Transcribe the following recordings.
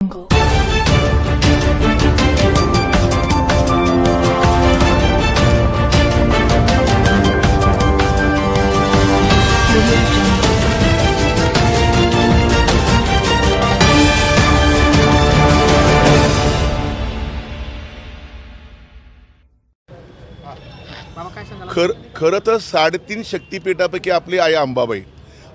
jungle. खर खरं तर साडेतीन शक्तिपीठापैकी आपली आई अंबाबाई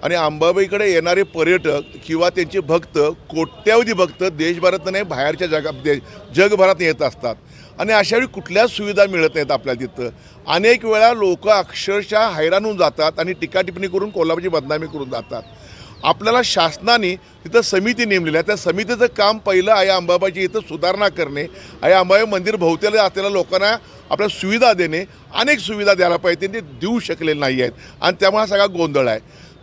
आणि अंबाबाईकडे येणारे पर्यटक किंवा त्यांचे भक्त कोट्यावधी भक्त देशभरात नाही बाहेरच्या जगा दे जगभरात येत असतात. आणि अशावेळी कुठल्याच सुविधा मिळत नाहीत आपल्याला तिथं. अनेक वेळा लोक अक्षरशः हैराण होऊन जातात आणि टीकाटिप्पणी करून कोल्हापूरची बदनामी करून जातात. आपल्याला शासनाने तिथं समिती नेमलेली आहे. त्या समितीचं काम पहिलं आहे अंबाबाईची इथं सुधारणा करणे आहे अंबाबाई मंदिर भोवत्याला असलेल्या लोकांना आपल्या सुविधा देणे अनेक सुविधा द्यायला पाहिजे ते देऊ शकलेले नाही आहेत. आणि त्यामुळे हा सगळा गोंधळ आहे.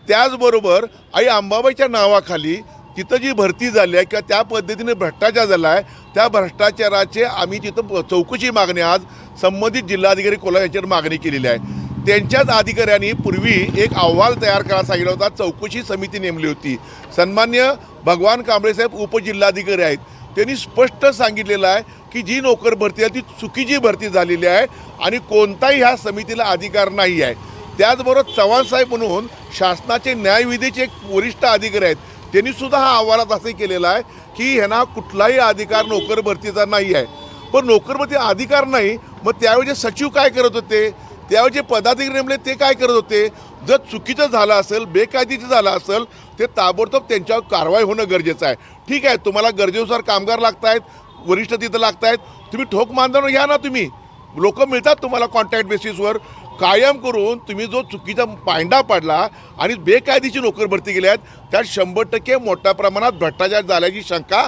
त्याचबरोबर आई अंबाबाईच्या नावाखाली तिथं जी भरती झाली आहे किंवा त्या पद्धतीने भ्रष्टाचार झाला आहे त्या भ्रष्टाचाराचे आम्ही तिथं चौकशी मागणी आज संबंधित जिल्हाधिकारी कोल्हा यांच्यावर मागणी केलेली आहे. त्यांच्याच अधिकाऱ्यांनी पूर्वी एक अहवाल तयार करायला सांगितला होता चौकशी समिती नेमली होती. सन्मान्य भगवान कांबळेसाहेब उपजिल्हाधिकारी आहेत. त्यांनी स्पष्ट सांगितलेलं आहे की जी नोकर भरती आहे ती चुकीची भरती झालेली आहे आणि कोणताही ह्या समितीला अधिकार नाही आहे. त्याचबरोबर चव्हाणसाहेब म्हणून शासनाचे न्यायविधीचे एक वरिष्ठ अधिकारी आहेत. त्यांनी सुद्धा हा अहवालात असं केलेला आहे की ह्यांना कुठलाही अधिकार नोकर भरतीचा नाही आहे. पण नोकर भरती अधिकार नाही मग त्यावेळी सचिव काय करत होते? त्यावेळी जे पदाधिकारी नेमले ते काय करत होते? जर चुकीचं झालं असेल बेकायदेशीर झालं असेल ते ताबडतोब त्यांच्यावर कारवाई होणं गरजेचं आहे. ठीक आहे तुम्हाला गरजेनुसार कामगार लागत आहेत वरिष्ठ तिथं लागत आहेत तुम्ही ठोक मानधन घ्या ना तुम्ही. लोक मिळतात तुम्हाला कॉन्ट्रॅक्ट बेसिसवर कायम करून तुम्ही जो चुकीचा पांडा पाडला आणि बेकायदेशीर नोकर भरती केल्या आहेत त्यात शंभर टक्के मोठ्या प्रमाणात भ्रष्टाचार झाल्याची शंका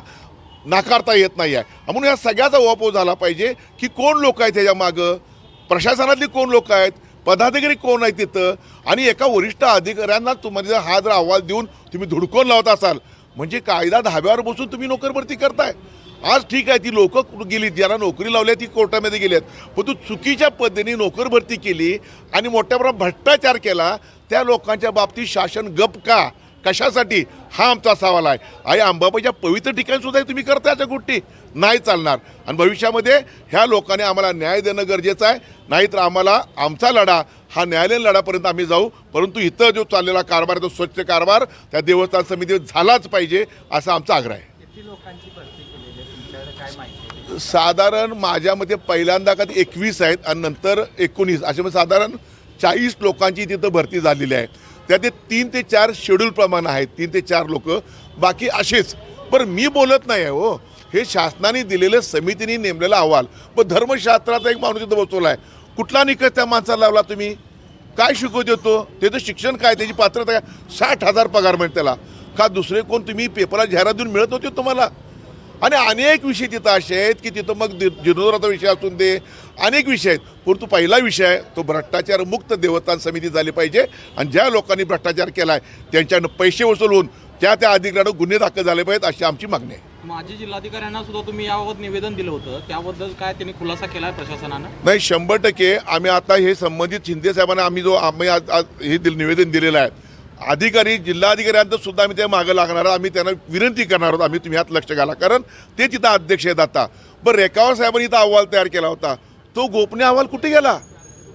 नाकारता येत नाही आहे. म्हणून या सगळ्याचा उहापोह झाला पाहिजे की कोण लोक आहेत त्याच्या मागं? प्रशासनातली कोण लोक आहेत? पदाधिकारी कोण आहेत तिथं? आणि एका वरिष्ठ अधिकाऱ्यांना तुम्हाला हा जर अहवाल देऊन तुम्ही धुडकून लावत असाल म्हणजे कायदा धाब्यावर बसून तुम्ही नोकर भरती करताय. आज ठीक आहे ती लोक गेली? ज्यांना नोकरी लावली ती कोर्टामध्ये गेल्यात पण तू चुकीच्या पद्धतीने नोकर भरती केली आणि मोठ्या प्रमाणात भ्रष्टाचार केला त्या लोकांच्या बाबतीत शासन गप का? कशासाठी? हा आमचा सवाल आहे. आई अंबाबाईच्या पवित्र ठिकाणी सुद्धा तुम्ही करता याच्या गोष्टी? नाही चालणार. आणि भविष्यामध्ये ह्या लोकांनी आम्हाला न्याय देणं गरजेचं आहे. नाहीतर आम्हाला आमचा लढा हा न्यायालयीन लढापर्यंत आम्ही जाऊ. परंतु इथं जो चाललेला कारभार आहे तो स्वच्छ कारभार त्या देवस्थान समितीवर झालाच पाहिजे असा आमचा आग्रह आहे. साधारण माझ्या मते पहिल्यांदा का ते एकवीस आहेत आणि नंतर एकोणीस. असे म्हणजे साधारण चाळीस लोकांची तिथं भरती झालेली आहे. त्यात तीन ते चार शेड्यूल प्रमाण आहेत. तीन ते चार लोक. बाकी असेच. बरं मी बोलत नाही आहे हो. हे शासनाने दिलेलं समितीने नेमलेला अहवाल. पण धर्मशास्त्राचा एक माणूस तिथं बसवला आहे कुठला निकष त्या माणसाला लावला तुम्ही? काय शिकवत होतो त्याचं शिक्षण काय? त्याची पात्रता काय? साठ हजार पगार मिळते त्याला. का दुसरे कोण तुम्ही? पेपरला जाहिरात देऊन मिळत होते तुम्हाला? आणि अनेक विषय तिथं असे आहेत की तिथं मग जीर्णोद्धाराचा विषय असून दे अनेक विषय आहेत. परंतु पहिला विषय आहे तो भ्रष्टाचार मुक्त देवस्थान समिती झाली पाहिजे. आणि ज्या लोकांनी भ्रष्टाचार केला आहे त्यांच्यानं पैसे वसूल त्या त्या अधिकाऱ्यांना गुन्हे दाखल झाले पाहिजेत अशी आमची मागणी आहे. माजी जिल्हाधिकाऱ्यांना सुद्धा तुम्ही याबाबत निवेदन दिलं होतं. त्याबद्दल काय त्यांनी खुलासा केलाय प्रशासनानं? नाही शंभर टक्के आम्ही आता हे संबंधित शिंदे साहेबांना आम्ही जो आम्ही आज आज हे दिल निवेदन दिलेलं आहे अधिकारी जिल्हाधिकाऱ्यांचं सुद्धा आम्ही त्या मागं लागणार आहोत. आम्ही त्यांना विनंती करणार आहोत. आम्ही तुम्ही यात लक्ष घाला. कारण ते तिथं अध्यक्ष आहेत आता. बरं रेखावर साहेबांनी इथं अहवाल तयार केला होता. तो गोपनीय अहवाल कुठे गेला?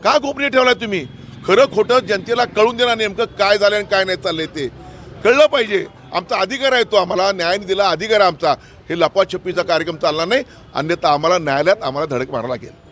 का गोपनीय ठेवलाय तुम्ही? खरं खोटं जनतेला कळून देणार नेमकं काय झालं आणि काय नाही चाललंय ते. कळलं पाहिजे. आमचा अधिकार आहे तो आम्हाला. न्यायाने दिला अधिकार आहे आमचा. हे लपाछपीचा कार्यक्रम चालणार नाही. अन्यथा आम्हाला न्यायालयात आम्हाला धडक मारावं लागेल.